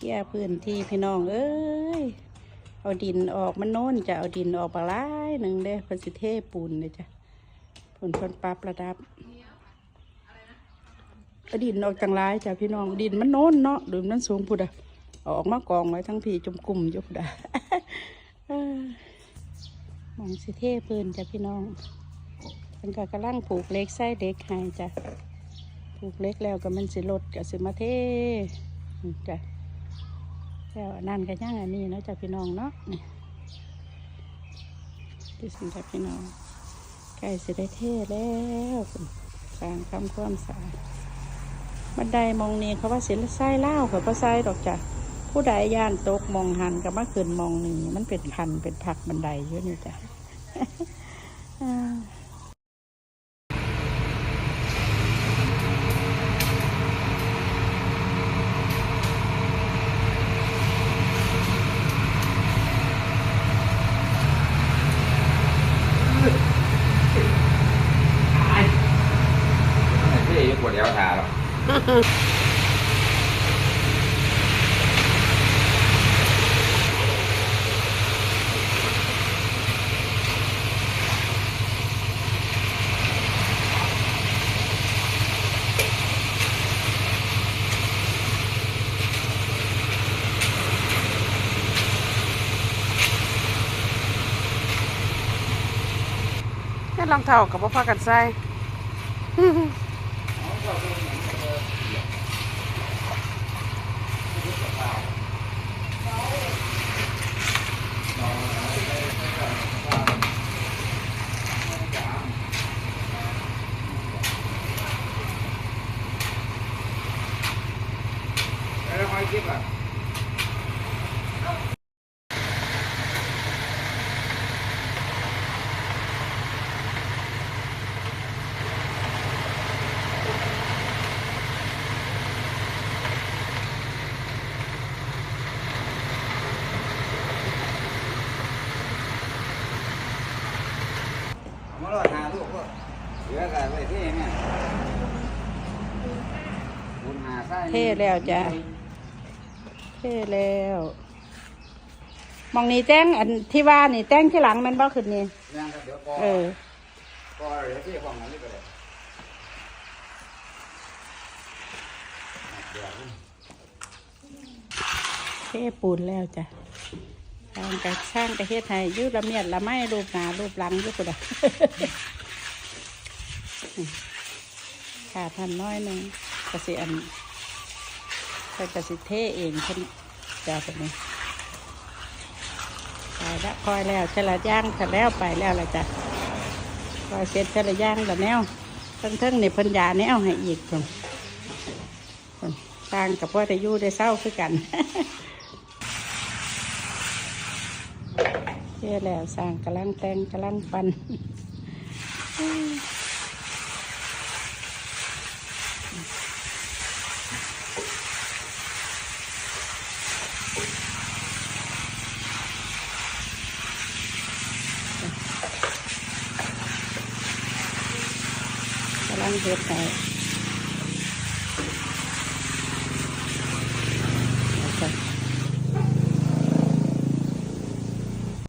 เคลียร์พื้นที่พี่น้องเอ้ย เอาดินออกมันโน้นจะเอาดินออกปลายหนึ่งเด้พิ่นสิเทปูนเลยจ้ะผลพิ่นปรับระดับเอาดินออกจังไรจ้ะพี่น้องดินมันโน้นเนาะดินมันสูงพุดอะออกมากองไว้ทั้งพี่จุ่มกลุ่มยู่พุดอะมองสิเทพื้นจ้ะพี่น้องเพิ่นก็กำลังผูกเล็กไส้เหล็กให้จ้ะผูกเล็กแล้วก็มันสิลดก็สิมาเทจ้ะ แล้วนั่นก็ย่างอันนี้นะจากพี่น้องเนาะนี่ดิสิจากพี่น้องใกล้สิได้เท่แล้วสางคำความสะอาดบันไดมองนี้เขาว่าศิลไส้เล่าวกับพระไส้ดอกจ้ะผู้ใดย่านตกมองหันกับมาขึ้นมองนี่มันเป็นพันเป็นผักบันไดเยอะนี่จ้ะ ปวดเอวชาแล้วแค่รองเท้ากับพ่อกันใส่แล้วค่อยคิดว่าเอากันไว้ที่ เทแล้วจ้ะ เทแล้ว มองนี่แจ้งอันที่ว่านี่แจ้งที่หลังแมันบ่ขึ้นนี่ย่างกับเดี๋ยวก็เออ ก็เหลือที่ของนั้นนี่ก็ได้เดี๋ยวเทปูนแล้วจ้ะทางกระช่างกระเฮ็ดให้อยืดละเมียดละไม้รูปหนารูปหลังอยุบดะขาดทันน้อยหนึ่งกระสิอัน เป็นกระสิเทเองเพิ่นจ้าแบบนี้ไปละคอยแล้วเชละย่างเสร็จแล้วไปแล้วละจ้ะคอยเสร็จเชละย่างละแนวทั้งเทิงๆนี่เพิ่นยาแนวให้อีกคนคนสร้างกับพ่อได้อยู่ได้เศร้าคือกันเชื่แล้วสร้างกำลังแตงกำลังปัน กำลังเฮ็ดให้